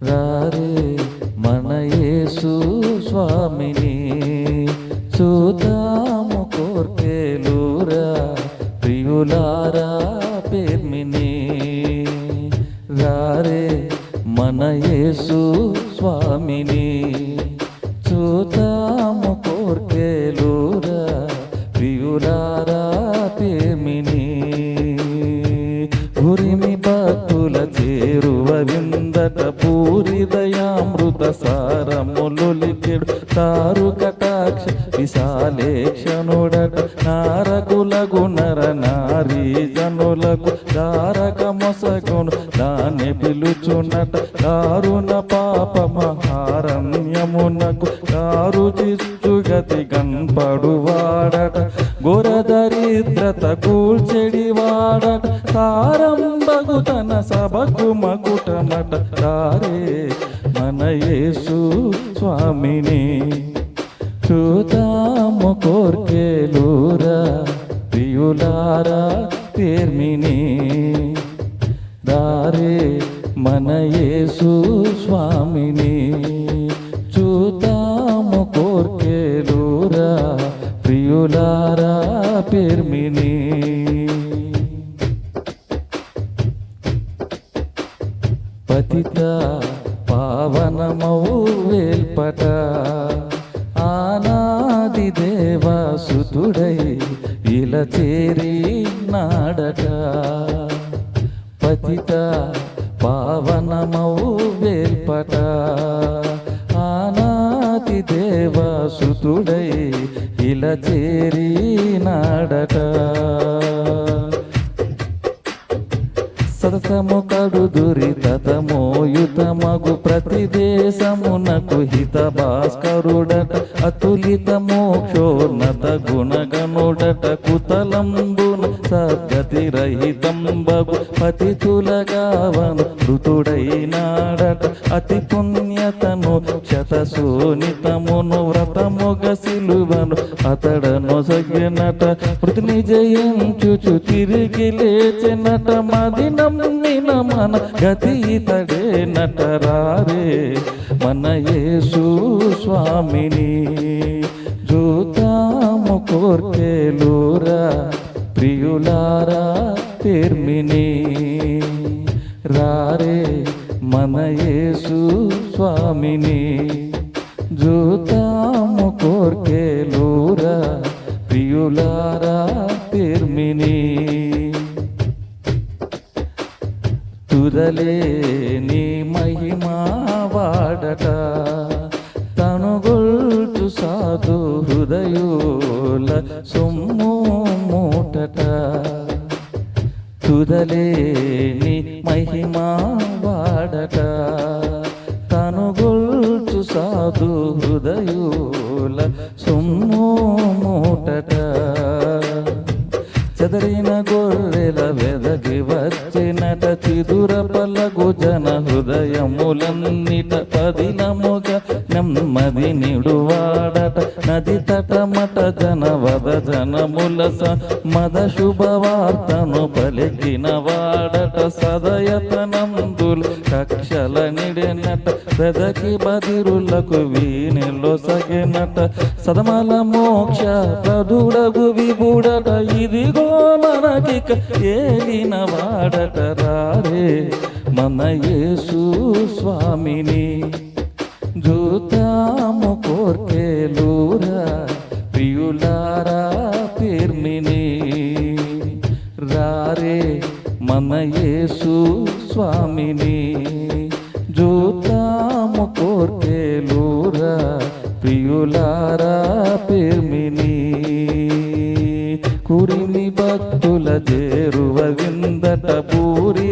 రారే మన యేసు స్వామిని చూద్దాము కోర్కేలురా ప్రియులారా పేర్మిని. రారే మన యేసు స్వామిని చూద్దాము కోర్కేలురా ప్రియులారా చేరువ విందట పూరిదయామృత సారములులికెడు తారు కటాక్ష విశాలేక్షనుడట నారకుల గుణర నారీజనులకు దారక మొసగును దాన్ని పిలుచునట. దారుణ పాప మహారణ్యమునకు దారు చిచ్చుగతి కనపడువాడట ఘోర దరిద్రత కూల్చెడి మకుటమట తారే మన యేసు స్వామిని. చూతాము కోర్కెలురా ప్రియులారా తీర్మిని. దారే మన యేసు స్వామిని. పతిత పావనమవు వేల్పట. ఆనాది దేవాసుతుడై ఇలా చేరి నాడట. పతిత పావనమవు వేల్పట. ఆనాది దేవాసుతుడై ఇలా చేరి నాడట. సరసము కడు దురితమోయుతమగు ప్రతి దేశమునకు హిత భాస్కరుడట అతులిత మోక్షోన్నత గుణగణుడట కుతలం సద్గతి రహితంబగు పతితులగావను ఋతుడైనాడట అతి పుణ్యతను శతశోనితమును వ్రతముగ సిలువను అతడను సగినట మృతిని జయించుచు తిరిగి లేచినట. మదినం నమ్మిన మన గతి ఇతడే నటరారే. మన యేసు స్వామిని చూద్దాము కోర్కెలురా. ప్రియులారా తిర్మిని రారే మన యేసు స్వామిని. జూతాము కోర్కెలురా ప్రియులారా తిర్మిని. తుదలే నీ మహిమా వాడట. తుదలేని మహిమా వాడట తనుగొల్చు సాధు హృదయోల సొమ్ము మూటట. చెదరిన గొర్రెల వెదగి వద్ద చిదుర జన హృదయములన్నిట పదిలముగ నెమ్మది నిడువాడట. నది తటమట జన వద జనముల స మద శుభవార్తను పలికిన వాడట. సదయతనందులు కక్షల నిడినట పెదకి బదిరులకు వీణిలో సగినట సదమల మోక్ష ప్రదుడగు విబుడట ఇదిగో మనకిక ఏలిన వాడట. రారే వాడే మన యేసు స్వామిని జూతాము కోర్కెలురా ప్రియులారా పేర్మిని. రారే మన యేసు స్వామిని జూతాము కోర్కెలురా ప్రియులారా పేర్మిని. కురిమి భక్తుల చేరువ విందట పూరి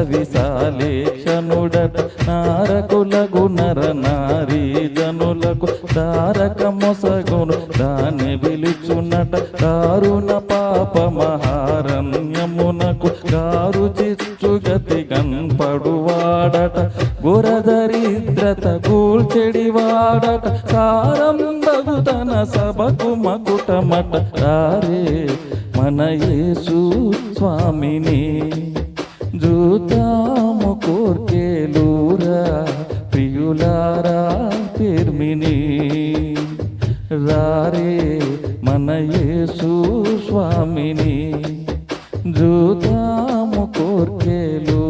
విశాలేక్షణుడట నారకుల గుణర నారీ జనులకు తారక మొసగును దాన్ని విలుచునట కారుణ పాప మహారణ్యమునకు కారు చిచ్చుగతి కనపడువాడట. గురదరిద్రత కూల్చెడివాడట సారం తన సభకు మకుటమట. రారే మన యేసు స్వామిని. మీరు తాము ప్రియులారా పెర్మిని. రారే మన యేసు స్వామిని. జూతాము కోర్కేలు